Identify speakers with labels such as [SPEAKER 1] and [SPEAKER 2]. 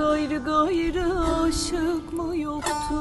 [SPEAKER 1] gayrı gayrı aşık mı yoktu?